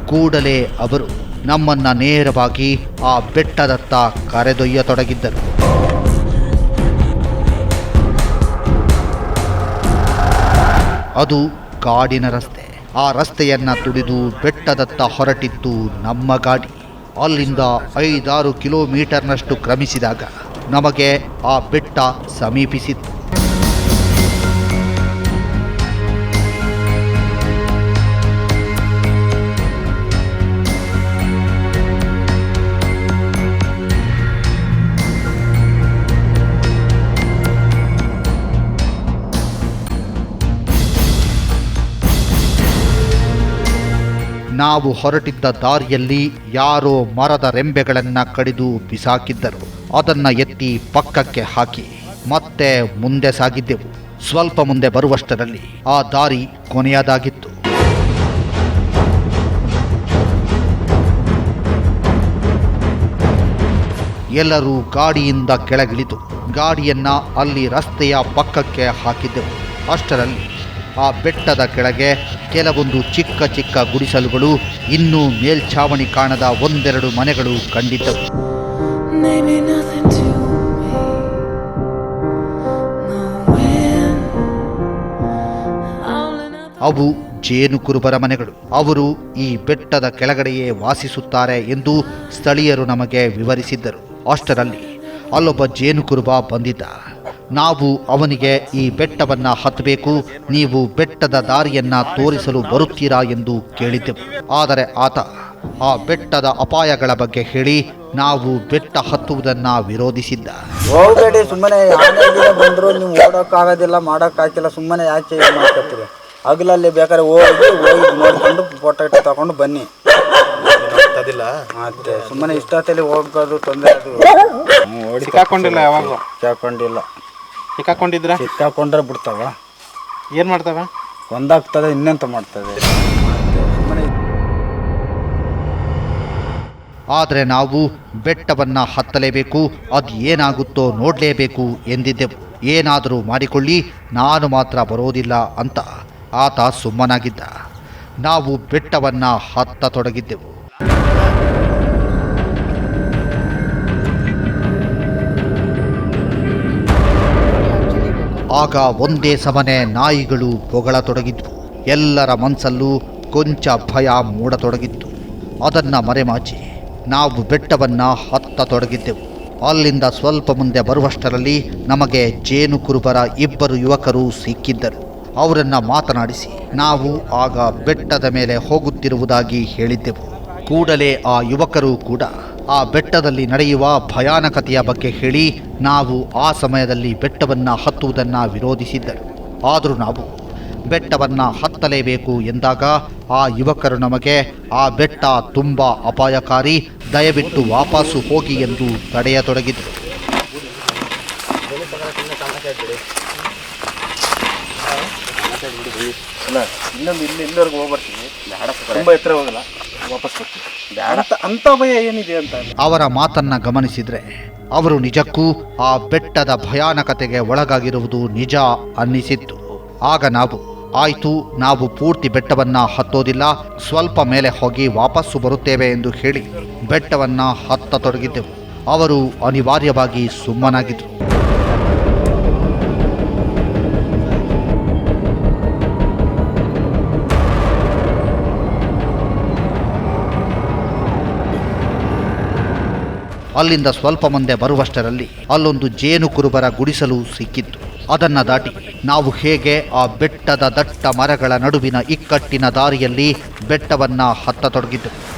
ಕೂಡಲೇ ಅವರು ನಮ್ಮನ್ನ ನೇರವಾಗಿ ಆ ಬೆಟ್ಟದತ್ತ ಕರೆದೊಯ್ಯತೊಡಗಿದ್ದರು. ಅದು ಕಾಡಿನ ರಸ್ತೆ. ಆ ರಸ್ತೆಯನ್ನ ತುಡಿದು ಬೆಟ್ಟದತ್ತ ಹೊರಟಿತ್ತು ನಮ್ಮ ಗಾಡಿ. ಅಲ್ಲಿಂದ ಐದಾರು ಕಿಲೋಮೀಟರ್ನಷ್ಟು ಕ್ರಮಿಸಿದಾಗ ನಮಗೆ ಆ ಬೆಟ್ಟ ಸಮೀಪಿಸಿತ್ತು ನಾವು ಹೊರಟಿದ್ದ ದಾರಿಯಲ್ಲಿ ಯಾರೋ ಮರದ ರೆಂಬೆಗಳನ್ನು ಕಡಿದು ಬಿಸಾಕಿದ್ದರು. ಅದನ್ನು ಎತ್ತಿ ಪಕ್ಕಕ್ಕೆ ಹಾಕಿ ಮತ್ತೆ ಮುಂದೆ ಸಾಗಿದ್ದೆವು. ಸ್ವಲ್ಪ ಮುಂದೆ ಬರುವಷ್ಟರಲ್ಲಿ ಆ ದಾರಿ ಕೊನೆಯದಾಗಿತ್ತು. ಎಲ್ಲರೂ ಗಾಡಿಯಿಂದ ಕೆಳಗಿಳಿದು ಗಾಡಿಯನ್ನ ಅಲ್ಲಿ ರಸ್ತೆಯ ಪಕ್ಕಕ್ಕೆ ಹಾಕಿದ್ದೆವು. ಅಷ್ಟರಲ್ಲಿ ಆ ಬೆಟ್ಟದ ಕೆಳಗೆ ಕೆಲವೊಂದು ಚಿಕ್ಕ ಚಿಕ್ಕ ಗುಡಿಸಲುಗಳು ಇನ್ನೂ ಮೇಲ್ಛಾವಣಿ ಕಾಣದ ಒಂದೆರಡು ಮನೆಗಳು ಕಂಡಿದ್ದವು. ಅವು ಜೇನು ಕುರುಬರ ಮನೆಗಳು. ಅವರು ಈ ಬೆಟ್ಟದ ಕೆಳಗಡೆಯೇ ವಾಸಿಸುತ್ತಾರೆ ಎಂದು ಸ್ಥಳೀಯರು ನಮಗೆ ವಿವರಿಸಿದ್ದರು. ಅಷ್ಟರಲ್ಲಿ ಅಲ್ಲೊಬ್ಬ ಜೇನು ಕುರುಬ ಬಂದಿದ್ದ. ನಾವು ಅವನಿಗೆ ಈ ಬೆಟ್ಟವನ್ನ ಹತ್ತಬೇಕು ನೀವು ಬೆಟ್ಟದ ದಾರಿಯನ್ನ ತೋರಿಸಲು ಬರುತ್ತೀರಾ ಎಂದು ಕೇಳಿದ್ದೆವು. ಆದರೆ ಆತ ಆ ಬೆಟ್ಟದ ಅಪಾಯಗಳ ಬಗ್ಗೆ ಹೇಳಿ ನಾವು ಬೆಟ್ಟ ಹತ್ತುವುದನ್ನ ವಿರೋಧಿಸಿದ್ದ. ಹೋಗ್ಬೇಡಿ ಸುಮ್ಮನೆ ಬಂದರೂ ನೀವು ಓಡೋಕ್ಕಾಗೋದಿಲ್ಲ ಮಾಡೋಕ್ಕಾಗಿಲ್ಲ ಸುಮ್ಮನೆ ಯಾಕೆ ಮಾಡ್ಕೊತೀರಿ? ಹಗಲಲ್ಲಿ ಬೇಕಾದ್ರೆ ಹೋಗಿ ಹೋಗಿ ನೋಡ್ಕೊಂಡು ಫೋಟೋ ಇಟ್ಟು ತಗೊಂಡು ಬನ್ನಿ. ಮತ್ತೆ ಸುಮ್ಮನೆ ಇಷ್ಟೊತ್ತಲ್ಲಿ ಹೋಗೋದು ತೊಂದರೆ ಅದು. ಸಿಕ್ಕಾಕೊಂಡಿಲ್ಲ ಯಾವಾಗ ಕೇಳ್ಕೊಂಡಿಲ್ಲ ಸಿಕ್ಕಾಕೊಂಡಿದ್ರ ಸಿಕ್ಕಾಕೊಂಡ್ರೆ ಬಿಡ್ತಾವ. ಏನು ಮಾಡ್ತಾವ? ಒಂದಾಗ್ತದೆ ಇನ್ನೆಂತ ಮಾಡ್ತದೆ? ಆದರೆ ನಾವು ಬೆಟ್ಟವನ್ನ ಹತ್ತಲೇಬೇಕು ಅದು ಏನಾಗುತ್ತೋ ನೋಡಲೇಬೇಕು ಎಂದಿದ್ದೆವು. ಏನಾದರೂ ಮಾಡಿಕೊಳ್ಳಿ ನಾನು ಮಾತ್ರ ಬರೋದಿಲ್ಲ ಅಂತ ಆತ ಸುಮ್ಮನಾಗಿದ್ದ. ನಾವು ಬೆಟ್ಟವನ್ನ ಹತ್ತತೊಡಗಿದ್ದೆವು. ಆಗ ಒಂದೇ ಸಮನೆ ನಾಯಿಗಳು ಬೊಗಳತೊಡಗಿದ್ವು ಎಲ್ಲರ ಮನಸ್ಸಲ್ಲೂ ಕೊಂಚ ಭಯ ಮೂಡತೊಡಗಿತ್ತು. ಅದನ್ನು ಮರೆಮಾಚಿ ನಾವು ಬೆಟ್ಟವನ್ನು ಹತ್ತತೊಡಗಿದ್ದೆವು. ಅಲ್ಲಿಂದ ಸ್ವಲ್ಪ ಮುಂದೆ ಬರುವಷ್ಟರಲ್ಲಿ ನಮಗೆ ಜೇನು ಕುರುಬರ ಇಬ್ಬರು ಯುವಕರು ಸಿಕ್ಕಿದ್ದರು. ಅವರನ್ನು ಮಾತನಾಡಿಸಿ ನಾವು ಆಗ ಬೆಟ್ಟದ ಮೇಲೆ ಹೋಗುತ್ತಿರುವುದಾಗಿ ಹೇಳಿದ್ದೆವು. ಕೂಡಲೇ ಆ ಯುವಕರು ಕೂಡ ಆ ಬೆಟ್ಟದಲ್ಲಿ ನಡೆಯುವ ಭಯಾನಕತೆಯ ಬಗ್ಗೆ ಹೇಳಿ ನಾವು ಆ ಸಮಯದಲ್ಲಿ ಬೆಟ್ಟವನ್ನು ಹತ್ತುವುದನ್ನು ವಿರೋಧಿಸಿದ್ದರು. ಆದರೂ ನಾವು ಬೆಟ್ಟವನ್ನು ಹತ್ತಲೇಬೇಕು ಎಂದಾಗ ಆ ಯುವಕರು ನಮಗೆ, ಆ ಬೆಟ್ಟ ತುಂಬ ಅಪಾಯಕಾರಿ, ದಯವಿಟ್ಟು ವಾಪಸ್ಸು ಹೋಗಿ ಎಂದು ತಡೆಯತೊಡಗಿದರು. ಇನ್ನೊಂದು ಇಲ್ಲಿ ಇಲ್ಲಿವರೆಗೂ ಹೋಗ್ಬರ್ತೀನಿ. ತುಂಬ ಎತ್ತರ ಹೋಗಲ್ಲ ವಾಪಸ್ ಬರ್ತೀನಿ. ಅಂತ ಅಂತ ಭಯ ಏನಿದೆ ಅಂತ ಅವರ ಮಾತನ್ನ ಗಮನಿಸಿದ್ರೆ ಅವರು ನಿಜಕ್ಕೂ ಆ ಬೆಟ್ಟದ ಭಯಾನಕತೆಗೆ ಒಳಗಾಗಿರುವುದು ನಿಜ ಅನ್ನಿಸಿತ್ತು. ಆಗ ನಾವು ಆಯಿತು ನಾವು ಪೂರ್ತಿ ಬೆಟ್ಟವನ್ನ ಹತ್ತೋದಿಲ್ಲ ಸ್ವಲ್ಪ ಮೇಲೆ ಹೋಗಿ ವಾಪಸ್ಸು ಬರುತ್ತೇವೆ ಎಂದು ಹೇಳಿ ಬೆಟ್ಟವನ್ನ ಹತ್ತತೊಡಗಿದ್ದೆವು ಅವರು ಅನಿವಾರ್ಯವಾಗಿ ಸುಮ್ಮನಾಗಿದ್ದರು ಅಲ್ಲಿಂದ ಸ್ವಲ್ಪ ಮುಂದೆ ಬರುವಷ್ಟರಲ್ಲಿ ಅಲ್ಲೊಂದು ಜೇನು ಕುರುಬರ ಗುಡಿಸಲು ಸಿಕ್ಕಿತ್ತು. ಅದನ್ನ ದಾಟಿ ನಾವು ಹೇಗೆ ಆ ಬೆಟ್ಟದ ದಟ್ಟ ಮರಗಳ ನಡುವಿನ ಇಕ್ಕಟ್ಟಿನ ದಾರಿಯಲ್ಲಿ ಬೆಟ್ಟವನ್ನ ಹತ್ತತೊಡಗಿದ್ದೆವು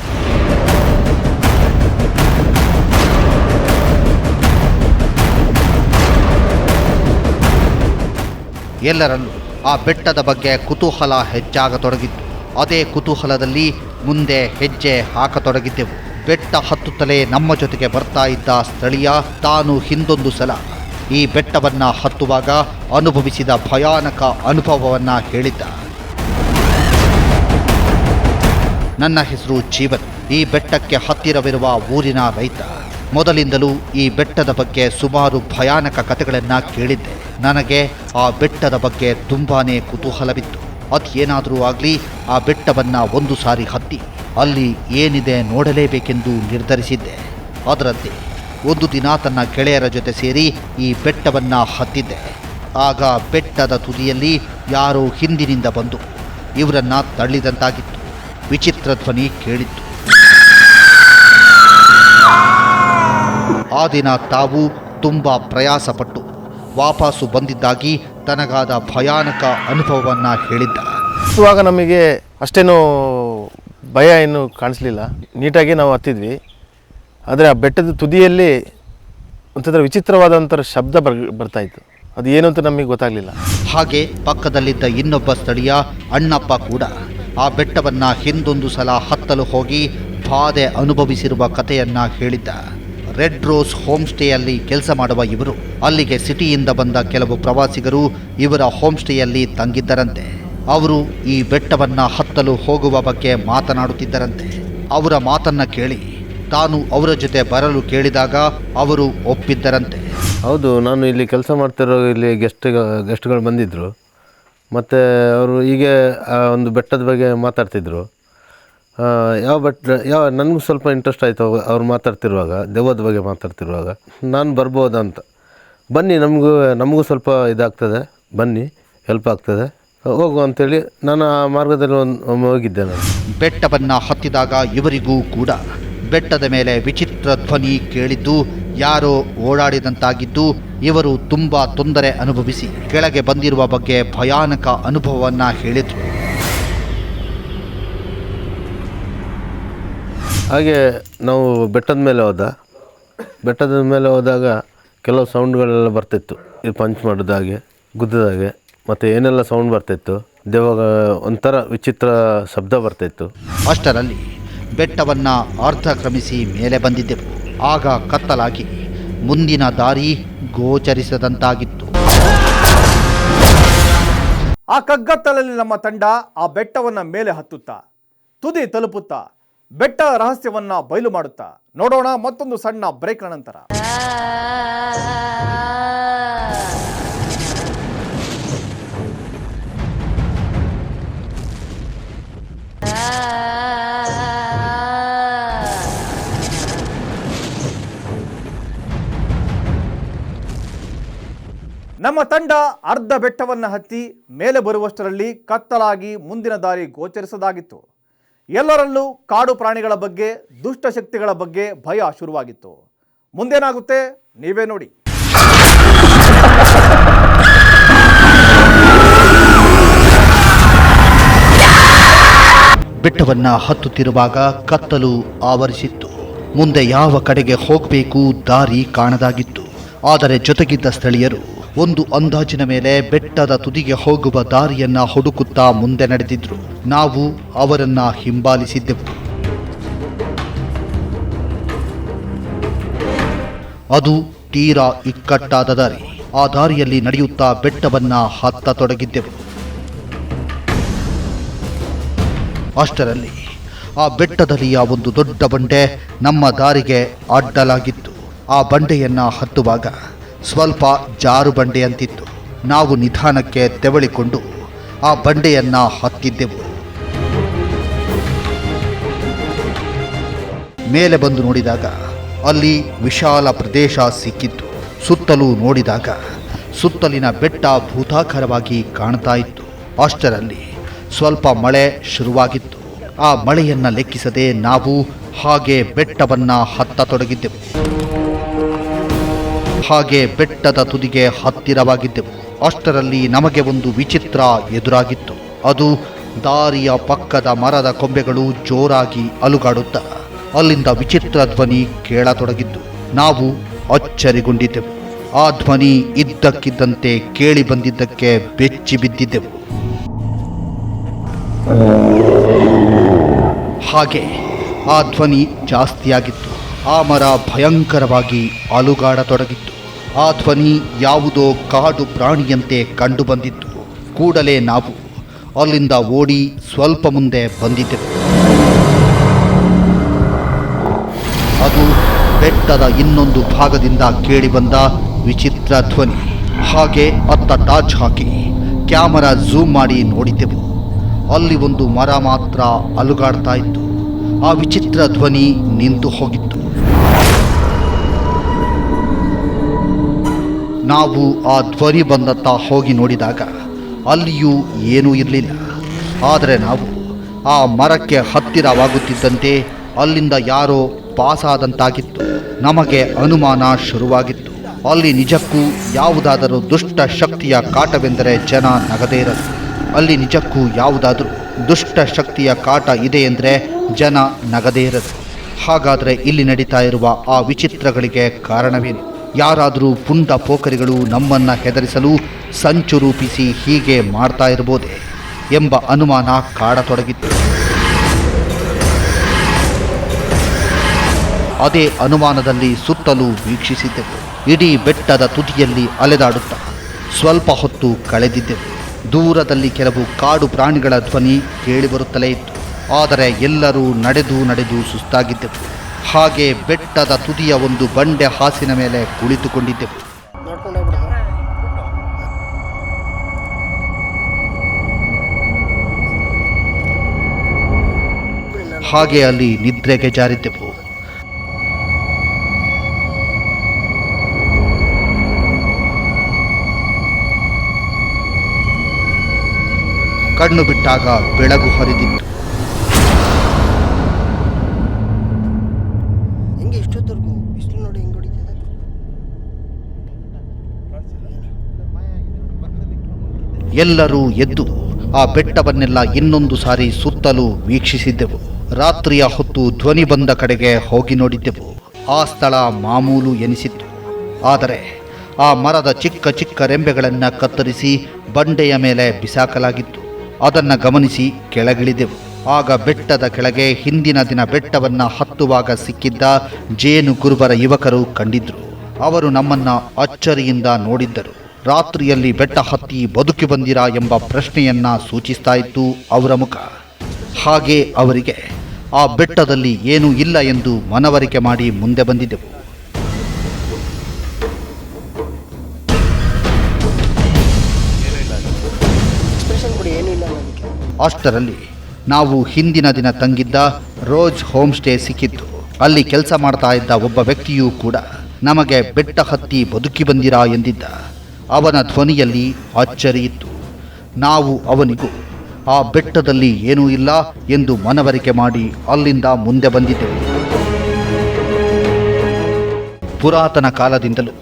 ಎಲ್ಲರಲ್ಲೂ ಆ ಬೆಟ್ಟದ ಬಗ್ಗೆ ಕುತೂಹಲ ಹೆಚ್ಚಾಗತೊಡಗಿತ್ತು. ಅದೇ ಕುತೂಹಲದಲ್ಲಿ ಮುಂದೆ ಹೆಜ್ಜೆ ಹಾಕತೊಡಗಿದ್ದೆವು. ಬೆಟ್ಟ ಹತ್ತುತ್ತಲೇ ನಮ್ಮ ಜೊತೆಗೆ ಬರ್ತಾ ಇದ್ದ ಸ್ಥಳೀಯ ತಾನು ಹಿಂದೊಂದು ಸಲ. ಈ ಬೆಟ್ಟವನ್ನ ಹತ್ತುವಾಗ ಅನುಭವಿಸಿದ ಭಯಾನಕ ಅನುಭವವನ್ನ ಹೇಳಿದ್ದ. ನನ್ನ ಹೆಸರು ಜೀವನ್. ಈ ಬೆಟ್ಟಕ್ಕೆ ಹತ್ತಿರವಿರುವ ಊರಿನ ರೈತ. ಮೊದಲಿಂದಲೂ ಈ ಬೆಟ್ಟದ ಬಗ್ಗೆ ಸುಮಾರು ಭಯಾನಕ ಕಥೆಗಳನ್ನು ಕೇಳಿದ್ದೆ. ನನಗೆ ಆ ಬೆಟ್ಟದ ಬಗ್ಗೆ ತುಂಬಾನೇ ಕುತೂಹಲವಿತ್ತು. ಏನಾದರೂ ಆಗಲಿ, ಆ ಬೆಟ್ಟವನ್ನು ಒಂದು ಸಾರಿ ಹತ್ತಿ. ಅಲ್ಲಿ ಏನಿದೆ ನೋಡಲೇಬೇಕೆಂದು ನಿರ್ಧರಿಸಿದ್ದೆ. ಅದರಂತೆ ಒಂದು ದಿನ ತನ್ನ ಗೆಳೆಯರ ಜೊತೆ ಸೇರಿ ಈ ಬೆಟ್ಟವನ್ನು ಹತ್ತಿದ್ದೆ. ಆಗ ಬೆಟ್ಟದ ತುದಿಯಲ್ಲಿ ಯಾರೋ ಹಿಂದಿನಿಂದ ಬಂದು ಇವರನ್ನು ತಳ್ಳಿದಂತಾಗಿತ್ತು. ವಿಚಿತ್ರ ಧ್ವನಿ ಕೇಳಿತ್ತು. ಆ ದಿನ ತಾವು ತುಂಬ ಪ್ರಯಾಸಪಟ್ಟು ವಾಪಸ್ಸು ಬಂದಿದ್ದಾಗಿ ತನಗಾದ ಭಯಾನಕ ಅನುಭವವನ್ನು ಹೇಳಿದ್ದ. ಇವಾಗ ನಮಗೆ ಅಷ್ಟೇನು ಭಯ ಏನು ಕಾಣಿಸ್ಲಿಲ್ಲ. ನೀಟಾಗಿ ನಾವು ಹತ್ತಿದ್ವಿ. ಆದರೆ ಆ ಬೆಟ್ಟದ ತುದಿಯಲ್ಲಿ ಒಂಥರ ವಿಚಿತ್ರವಾದಂಥ ಶಬ್ದ ಬರ್ ಬರ್ತಾ ಇತ್ತು ಅದು ಏನು ಅಂತ ನಮಗೆ ಗೊತ್ತಾಗಲಿಲ್ಲ. ಹಾಗೆ ಪಕ್ಕದಲ್ಲಿದ್ದ ಇನ್ನೊಬ್ಬ ಸ್ಥಳೀಯ ಅಣ್ಣಪ್ಪ ಕೂಡ ಆ ಬೆಟ್ಟವನ್ನ ಹಿಂದೊಂದು ಸಲ ಹತ್ತಲು ಹೋಗಿ ಬಾಧೆ ಅನುಭವಿಸಿರುವ ಕಥೆಯನ್ನು ಹೇಳಿದ್ದ. ರೆಡ್ ರೋಸ್ ಹೋಮ್ ಸ್ಟೇಯಲ್ಲಿ ಕೆಲಸ ಮಾಡುವ ಇವರು ಅಲ್ಲಿಗೆ ಸಿಟಿಯಿಂದ ಬಂದ ಕೆಲವು ಪ್ರವಾಸಿಗರು ಇವರ ಹೋಮ್ ಸ್ಟೇಯಲ್ಲಿ ತಂಗಿದ್ದರಂತೆ. ಅವರು ಈ ಬೆಟ್ಟವನ್ನು ಹತ್ತಲು ಹೋಗುವ ಬಗ್ಗೆ ಮಾತನಾಡುತ್ತಿದ್ದರಂತೆ. ಅವರ ಮಾತನ್ನ ಕೇಳಿ ತಾನು ಅವರ ಜೊತೆ ಬರಲು ಕೇಳಿದಾಗ ಅವರು ಒಪ್ಪಿದ್ದರಂತೆ. ಹೌದು, ನಾನು ಇಲ್ಲಿ ಕೆಲಸ ಮಾಡ್ತಿರೋ ಇಲ್ಲಿ ಗೆಸ್ಟ್ ಗೆಸ್ಟ್ಗಳು ಬಂದಿದ್ದರು ಮತ್ತು ಅವರು ಹೀಗೆ ಒಂದು ಬೆಟ್ಟದ ಬಗ್ಗೆ ಮಾತಾಡ್ತಿದ್ರು. ಯಾವ ಬೆಟ್ಟ, ಯಾವ, ನನಗೂ ಸ್ವಲ್ಪ ಇಂಟ್ರೆಸ್ಟ್ ಆಯಿತು ಅವ್ರು ಮಾತಾಡ್ತಿರುವಾಗ, ದೆವ್ವದ ಬಗ್ಗೆ ಮಾತಾಡ್ತಿರುವಾಗ. ನಾನು ಬರ್ಬೋದಂತ. ಬನ್ನಿ, ನಮಗೂ ನಮಗೂ ಸ್ವಲ್ಪ ಇದಾಗ್ತದೆ. ಬನ್ನಿ ಹೆಲ್ಪ್ ಆಗ್ತದೆ. ಹೋಗು ಅಂತೇಳಿ ನಾನು ಆ ಮಾರ್ಗದಲ್ಲಿ ಒಂದು ಹೋಗಿದ್ದೆ ನಾನು. ಬೆಟ್ಟವನ್ನು ಹತ್ತಿದಾಗ ಇವರಿಗೂ ಕೂಡ ಬೆಟ್ಟದ ಮೇಲೆ ವಿಚಿತ್ರ ಧ್ವನಿ ಕೇಳಿದ್ದು ಯಾರೋ ಓಡಾಡಿದಂತಾಗಿದ್ದು ಇವರು ತುಂಬ ತೊಂದರೆ ಅನುಭವಿಸಿ ಕೆಳಗೆ ಬಂದಿರುವ ಬಗ್ಗೆ ಭಯಾನಕ ಅನುಭವವನ್ನು ಹೇಳಿದರು. ಹಾಗೆ ನಾವು ಬೆಟ್ಟದ ಮೇಲೆ ಹೋದ. ಬೆಟ್ಟದ ಮೇಲೆ ಹೋದಾಗ ಕೆಲವು ಸೌಂಡ್ಗಳೆಲ್ಲ ಬರ್ತಿತ್ತು. ಇದು ಪಂಚ್ ಮಾಡಿದಾಗೆ ಗುದ್ದದಾಗೆ. ಮತ್ತು ಏನೆಲ್ಲ ಸೌಂಡ್ ಬರ್ತಿತ್ತು? ದೇವ ಒಂಥರ ವಿಚಿತ್ರ ಶಬ್ದ ಬರ್ತಿತ್ತು. ಅಷ್ಟರಲ್ಲಿ ಬೆಟ್ಟವನ್ನ ಅರ್ಧ ಕ್ರಮಿಸಿ ಮೇಲೆ ಬಂದಿದ್ದೆವು. ಆಗ ಕತ್ತಲಾಗಿ ಮುಂದಿನ ದಾರಿ ಗೋಚರಿಸದಂತಾಗಿತ್ತು. ಆ ಕಗ್ಗತ್ತಲಲ್ಲಿ ನಮ್ಮ ತಂಡ ಆ ಬೆಟ್ಟವನ್ನ ಮೇಲೆ ಹತ್ತುತ್ತಾ ತುದಿ ತಲುಪುತ್ತಾ ಬೆಟ್ಟ ರಹಸ್ಯವನ್ನ ಬಯಲು ಮಾಡುತ್ತಾ ನೋಡೋಣ ಮತ್ತೊಂದು ಸಣ್ಣ ಬ್ರೇಕ್ ನಂತರ. ನಮ್ಮ ತಂಡ ಅರ್ಧ ಬೆಟ್ಟವನ್ನು ಹತ್ತಿ ಮೇಲೆ ಬರುವಷ್ಟರಲ್ಲಿ ಕತ್ತಲಾಗಿ ಮುಂದಿನ ದಾರಿ ಗೋಚರಿಸದಾಗಿತ್ತು. ಎಲ್ಲರಲ್ಲೂ ಕಾಡು ಪ್ರಾಣಿಗಳ ಬಗ್ಗೆ ದುಷ್ಟಶಕ್ತಿಗಳ ಬಗ್ಗೆ ಭಯ ಶುರುವಾಗಿತ್ತು. ಮುಂದೇನಾಗುತ್ತೆ? ನೀವೇ ನೋಡಿ. ಬೆಟ್ಟವನ್ನ ಹತ್ತುತ್ತಿರುವಾಗ ಕತ್ತಲು ಆವರಿಸಿತ್ತು. ಮುಂದೆ ಯಾವ ಕಡೆಗೆ ಹೋಗಬೇಕು ದಾರಿ ಕಾಣದಾಗಿತ್ತು. ಆದರೆ ಜೊತೆಗಿದ್ದ ಸ್ಥಳೀಯರು ಒಂದು ಅಂದಾಜಿನ ಮೇಲೆ ಬೆಟ್ಟದ ತುದಿಗೆ ಹೋಗುವ ದಾರಿಯನ್ನ ಹುಡುಕುತ್ತಾ ಮುಂದೆ ನಡೆದಿದ್ರು. ನಾವು ಅವರನ್ನ ಹಿಂಬಾಲಿಸಿದ್ದೆವು. ಅದು ತೀರಾ ಇಕ್ಕಟ್ಟಾದ ದಾರಿ. ಆ ದಾರಿಯಲ್ಲಿ ನಡೆಯುತ್ತಾ ಬೆಟ್ಟವನ್ನ ಹತ್ತತೊಡಗಿದ್ದೆವು. ಅಷ್ಟರಲ್ಲಿ ಆ ಬೆಟ್ಟದಲ್ಲಿಯ ಒಂದು ದೊಡ್ಡ ಬಂಡೆ ನಮ್ಮ ದಾರಿಗೆ ಅಡ್ಡಲಾಗಿತ್ತು. ಆ ಬಂಡೆಯನ್ನ ಹತ್ತುವಾಗ ಸ್ವಲ್ಪ ಜಾರು ಬಂಡೆಯಂತಿತ್ತು ನಾವು ನಿಧಾನಕ್ಕೆ ತೆವಳಿಕೊಂಡು ಆ ಬಂಡೆಯನ್ನ ಹತ್ತಿದ್ದೆವು. ಮೇಲೆ ಬಂದು ನೋಡಿದಾಗ ಅಲ್ಲಿ ವಿಶಾಲ ಪ್ರದೇಶ ಸಿಕ್ಕಿತ್ತು. ಸುತ್ತಲೂ ನೋಡಿದಾಗ ಸುತ್ತಲಿನ ಬೆಟ್ಟ ಭೂತಾಕಾರವಾಗಿ ಕಾಣ್ತಾ ಇತ್ತು. ಅಷ್ಟರಲ್ಲಿ ಸ್ವಲ್ಪ ಮಳೆ ಶುರುವಾಗಿತ್ತು. ಆ ಮಳೆಯನ್ನ ಲೆಕ್ಕಿಸದೆ ನಾವು ಹಾಗೆ ಬೆಟ್ಟವನ್ನ ಹತ್ತತೊಡಗಿದ್ದೆವು ಹಾಗೆ ಬೆಟ್ಟದ ತುದಿಗೆ ಹತ್ತಿರವಾಗಿದ್ದೆವು. ಅಷ್ಟರಲ್ಲಿ ನಮಗೆ ಒಂದು ವಿಚಿತ್ರ ಎದುರಾಗಿತ್ತು. ಅದು ದಾರಿಯ ಪಕ್ಕದ ಮರದ ಕೊಂಬೆಗಳು ಜೋರಾಗಿ ಅಲುಗಾಡುತ್ತಾ ಅಲ್ಲಿಂದ ವಿಚಿತ್ರ ಧ್ವನಿ ಕೇಳತೊಡಗಿದ್ದು ನಾವು ಅಚ್ಚರಿಗೊಂಡಿದ್ದೆವು. ಆ ಧ್ವನಿ ಇದ್ದಕ್ಕಿದ್ದಂತೆ ಕೇಳಿ ಬಂದಿದ್ದಕ್ಕೆ ಬೆಚ್ಚಿ ಬಿದ್ದಿದ್ದೆವು. ಹಾಗೆ ಆ ಧ್ವನಿ ಜಾಸ್ತಿಯಾಗಿತ್ತು. ಆ ಮರ ಭಯಂಕರವಾಗಿ ಅಲುಗಾಡತೊಡಗಿತ್ತು. ಆ ಧ್ವನಿ ಯಾವುದೋ ಕಾಡು ಪ್ರಾಣಿಯಂತೆ ಕಂಡು ಬಂದಿತ್ತು ಕೂಡಲೇ ನಾವು ಅಲ್ಲಿಂದ ಓಡಿ ಸ್ವಲ್ಪ ಮುಂದೆ ಬಂದಿದ್ದೆವು. ಅದು ಬೆಟ್ಟದ ಇನ್ನೊಂದು ಭಾಗದಿಂದ ಕೇಳಿಬಂದ ವಿಚಿತ್ರ ಧ್ವನಿ. ಹಾಗೆ ಅತ್ತ ಟಾಚ್ ಹಾಕಿ ಕ್ಯಾಮರಾ ಝೂಮ್ ಮಾಡಿ ನೋಡಿದ್ದೆವು. ಅಲ್ಲಿ ಒಂದು ಮರ ಮಾತ್ರ ಅಲುಗಾಡ್ತಾ ಇತ್ತು. ಆ ವಿಚಿತ್ರ ಧ್ವನಿ ನಿಂತು ಹೋಗಿತ್ತು. ನಾವು ಆ ಧ್ವನಿ ಬಂದತ್ತ ಹೋಗಿ ನೋಡಿದಾಗ ಅಲ್ಲಿಯೂ ಏನೂ ಇರಲಿಲ್ಲ. ಆದರೆ ನಾವು ಆ ಮರಕ್ಕೆ ಹತ್ತಿರವಾಗುತ್ತಿದ್ದಂತೆ ಅಲ್ಲಿಂದ ಯಾರೋ ಪಾಸಾದಂತಾಗಿತ್ತು. ನಮಗೆ ಅನುಮಾನ ಶುರುವಾಗಿತ್ತು. ಅಲ್ಲಿ ನಿಜಕ್ಕೂ ಯಾವುದಾದರೂ ದುಷ್ಟ ಶಕ್ತಿಯ ಕಾಟವೆಂದರೆ ಜನ ನಗದೇರರು ಅಲ್ಲಿ ನಿಜಕ್ಕೂ ಯಾವುದಾದರೂ ದುಷ್ಟ ಶಕ್ತಿಯ ಕಾಟ ಇದೆ ಎಂದರೆ ಜನ ನಗದೇರರು ಹಾಗಾದರೆ ಇಲ್ಲಿ ನಡೀತಾ ಇರುವ ಆ ವಿಚಿತ್ರಗಳಿಗೆ ಕಾರಣವೇನು? ಯಾರಾದರೂ ಪುಂಡ ಪೋಖರಿಗಳು ನಮ್ಮನ್ನು ಹೆದರಿಸಲು ಸಂಚು ರೂಪಿಸಿ ಹೀಗೆ ಮಾಡ್ತಾ ಇರಬಹುದೇ ಎಂಬ ಅನುಮಾನ ಕಾಡತೊಡಗಿತ್ತು. ಅದೇ ಅನುಮಾನದಲ್ಲಿ ಸುತ್ತಲೂ ವೀಕ್ಷಿಸಿದ್ದೆವು. ಇಡೀ ಬೆಟ್ಟದ ತುದಿಯಲ್ಲಿ ಅಲೆದಾಡುತ್ತಾ ಸ್ವಲ್ಪ ಹೊತ್ತು ಕಳೆದಿದ್ದೆವು. ದೂರದಲ್ಲಿ ಕೆಲವು ಕಾಡು ಪ್ರಾಣಿಗಳ ಧ್ವನಿ ಕೇಳಿಬರುತ್ತಲೇ ಇತ್ತು. ಆದರೆ ಎಲ್ಲರೂ ನಡೆದು ನಡೆದು ಸುಸ್ತಾಗಿದ್ದೆವು. ಹಾಗೆ ಬೆಟ್ಟದ ತುದಿಯ ಒಂದು ಬಂಡೆ ಹಾಸಿನ ಮೇಲೆ ಕುಳಿತುಕೊಂಡಿದ್ದೆವು. ಹಾಗೆ ಅಲ್ಲಿ ನಿದ್ರೆಗೆ ಜಾರಿದ್ದೆವು. ಕಣ್ಣು ಬಿಟ್ಟಾಗ ಬೆಳಗು ಹರಿದಿತ್ತು. ಎಲ್ಲರೂ ಎದ್ದು ಆ ಬೆಟ್ಟವನ್ನೆಲ್ಲ ಇನ್ನೊಂದು ಸಾರಿ ಸುತ್ತಲೂ ವೀಕ್ಷಿಸಿದ್ದೆವು. ರಾತ್ರಿಯ ಹೊತ್ತು ಧ್ವನಿ ಬಂದ ಕಡೆಗೆ ಹೋಗಿ ನೋಡಿದ್ದೆವು. ಆ ಸ್ಥಳ ಮಾಮೂಲು ಎನಿಸಿತ್ತು. ಆದರೆ ಆ ಮರದ ಚಿಕ್ಕ ಚಿಕ್ಕ ರೆಂಬೆಗಳನ್ನು ಕತ್ತರಿಸಿ ಬಂಡೆಯ ಮೇಲೆ ಬಿಸಾಕಲಾಗಿತ್ತು. ಅದನ್ನು ಗಮನಿಸಿ ಕೆಳಗಿಳಿದೆವು. ಆಗ ಬೆಟ್ಟದ ಕೆಳಗೆ ಹಿಂದಿನ ದಿನ ಬೆಟ್ಟವನ್ನು ಹತ್ತುವಾಗ ಸಿಕ್ಕಿದ್ದ ಜೇನು ಕುರುಬರ ಯುವಕರು ಕಂಡಿದ್ರು. ಅವರು ನಮ್ಮನ್ನ ಅಚ್ಚರಿಯಿಂದ ನೋಡಿದ್ದರು. ರಾತ್ರಿಯಲ್ಲಿ ಬೆಟ್ಟ ಹತ್ತಿ ಬದುಕಿ ಬಂದಿರಾ ಎಂಬ ಪ್ರಶ್ನೆಯನ್ನ ಸೂಚಿಸ್ತಾ ಇತ್ತು ಅವರ ಮುಖ. ಹಾಗೆ ಅವರಿಗೆ. ಆ ಬೆಟ್ಟದಲ್ಲಿ ಏನೂ ಇಲ್ಲ ಎಂದು ಮನವರಿಕೆ ಮಾಡಿ ಮುಂದೆ ಬಂದಿದ್ದೆವು. ಅಷ್ಟರಲ್ಲಿ ನಾವು ಹಿಂದಿನ ದಿನ ತಂಗಿದ್ದ ರೋಜ್ ಹೋಮ್ ಸ್ಟೇ ಸಿಕ್ಕಿತ್ತು. ಅಲ್ಲಿ ಕೆಲಸ ಮಾಡ್ತಾ ಇದ್ದ ಒಬ್ಬ ವ್ಯಕ್ತಿಯೂ ಕೂಡ ನಮಗೆ ಬೆಟ್ಟ ಹತ್ತಿ ಬದುಕಿ ಬಂದಿರಾ ಎಂದಿದ್ದ. ಅವನ ಧ್ವನಿಯಲ್ಲಿ ಅಚ್ಚರಿ ಇತ್ತು. ನಾವು ಅವನಿಗೂ, ಆ ಬೆಟ್ಟದಲ್ಲಿ ಏನೂ ಇಲ್ಲ ಎಂದು ಮನವರಿಕೆ ಮಾಡಿ ಅಲ್ಲಿಂದ ಮುಂದೆ ಬಂದಿದ್ದೆವು. ಪುರಾತನ ಕಾಲದಿಂದಲೂ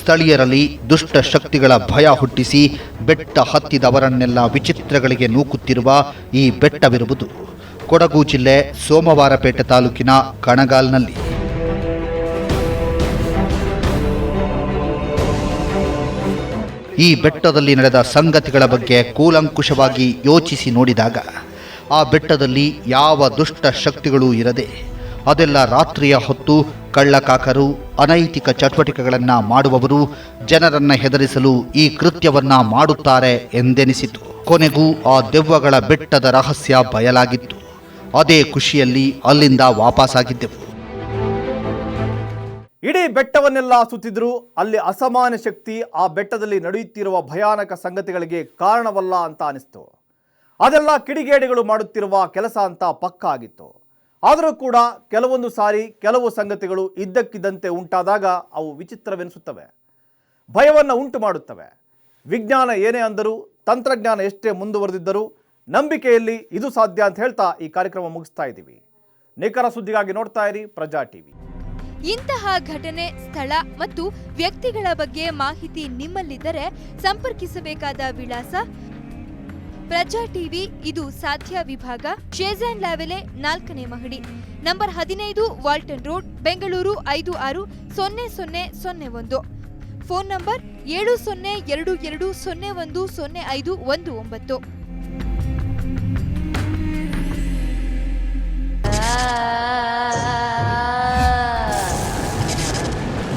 ಸ್ಥಳೀಯರಲ್ಲಿ ದುಷ್ಟ ಶಕ್ತಿಗಳ ಭಯ ಹುಟ್ಟಿಸಿ ಬೆಟ್ಟ ಹತ್ತಿದವರನ್ನೆಲ್ಲ ವಿಚಿತ್ರಗಳಿಗೆ ನೂಕುತ್ತಿರುವ ಈ ಬೆಟ್ಟವಿರುವುದು. ಕೊಡಗು ಜಿಲ್ಲೆ ಸೋಮವಾರಪೇಟೆ ತಾಲೂಕಿನ ಕಣಗಾಲ್ನಲ್ಲಿ. ಈ ಬೆಟ್ಟದಲ್ಲಿ ನಡೆದ ಸಂಗತಿಗಳ ಬಗ್ಗೆ ಕೂಲಂಕುಷವಾಗಿ ಯೋಚಿಸಿ ನೋಡಿದಾಗ, ಆ ಬೆಟ್ಟದಲ್ಲಿ ಯಾವ ದುಷ್ಟ ಶಕ್ತಿಗಳೂ ಇರದೆ, ಅದೆಲ್ಲ ರಾತ್ರಿಯ ಹೊತ್ತು ಕಳ್ಳಕಾಕರು, ಅನೈತಿಕ ಚಟುವಟಿಕೆಗಳನ್ನು ಮಾಡುವವರು ಜನರನ್ನು ಹೆದರಿಸಲು ಈ ಕೃತ್ಯವನ್ನ ಮಾಡುತ್ತಾರೆ ಎಂದೆನಿಸಿತು. ಕೊನೆಗೂ ಆ ದೆವ್ವಗಳ ಬೆಟ್ಟದ ರಹಸ್ಯ ಬಯಲಾಗಿತ್ತು. ಅದೇ ಖುಷಿಯಲ್ಲಿ ಅಲ್ಲಿಂದ ವಾಪಸ್ಸಾಗಿದ್ದೆವು ಇಡೀ ಬೆಟ್ಟವನ್ನೆಲ್ಲ ಸುತ್ತಿದ್ರು ಅಲ್ಲಿ ಅಸಮಾನ ಶಕ್ತಿ ಆ ಬೆಟ್ಟದಲ್ಲಿ ನಡೆಯುತ್ತಿರುವ ಭಯಾನಕ ಸಂಗತಿಗಳಿಗೆ ಕಾರಣವಲ್ಲ ಅಂತ ಅನಿಸ್ತು. ಅದೆಲ್ಲ ಕಿಡಿಗೇಡಿಗಳು ಮಾಡುತ್ತಿರುವ ಕೆಲಸ ಅಂತ ಪಕ್ಕ ಆಗಿತ್ತು ಆದರೂ ಕೂಡ ಕೆಲವೊಂದು ಸಾರಿ ಕೆಲವು ಸಂಗತಿಗಳು ಇದ್ದಕ್ಕಿದ್ದಂತೆ ಉಂಟಾದಾಗ ಅವು ವಿಚಿತ್ರವೆನಿಸುತ್ತವೆ. ಭಯವನ್ನು ಉಂಟು ಮಾಡುತ್ತವೆ. ವಿಜ್ಞಾನ ಏನೇ ಅಂದರೂ, ತಂತ್ರಜ್ಞಾನ ಎಷ್ಟೇ ಮುಂದುವರೆದಿದ್ದರೂ ನಂಬಿಕೆಯಲ್ಲಿ ಇದು ಸಾಧ್ಯ ಅಂತ ಹೇಳ್ತಾ ಈ ಕಾರ್ಯಕ್ರಮ ಮುಗಿಸ್ತಾ ಇದ್ದೀವಿ. ನಿಖರ ಸುದ್ದಿಗಾಗಿ ನೋಡ್ತಾ ಇರಿ ಪ್ರಜಾ ಟಿವಿ. ಇಂತಹ ಘಟನೆ, ಸ್ಥಳ ಮತ್ತು ವ್ಯಕ್ತಿಗಳ ಬಗ್ಗೆ ಮಾಹಿತಿ ನಿಮ್ಮಲ್ಲಿದ್ದರೆ ಸಂಪರ್ಕಿಸಬೇಕಾದ ವಿಳಾಸ ಪ್ರಜಾ ಟಿವಿ, ಇದು ಸಾಧ್ಯ ವಿಭಾಗ. ಶೇಜಾನ್ ಲಾವೆಲೆ ನಾಲ್ಕನೇ ಮಹಡಿ. ನಂಬರ್ ಹದಿನೈದು ವಾಲ್ಟನ್ ರೋಡ್, ಬೆಂಗಳೂರು ಐದು ಆರು ಸೊನ್ನೆ ಸೊನ್ನೆ ಸೊನ್ನೆ ಒಂದು. ಫೋನ್ ನಂಬರ್ ಏಳು ಸೊನ್ನೆ ಎರಡು ಎರಡು ಸೊನ್ನೆ ಒಂದು ಸೊನ್ನೆ ಐದು ಒಂದು ಒಂಬತ್ತು. ಆ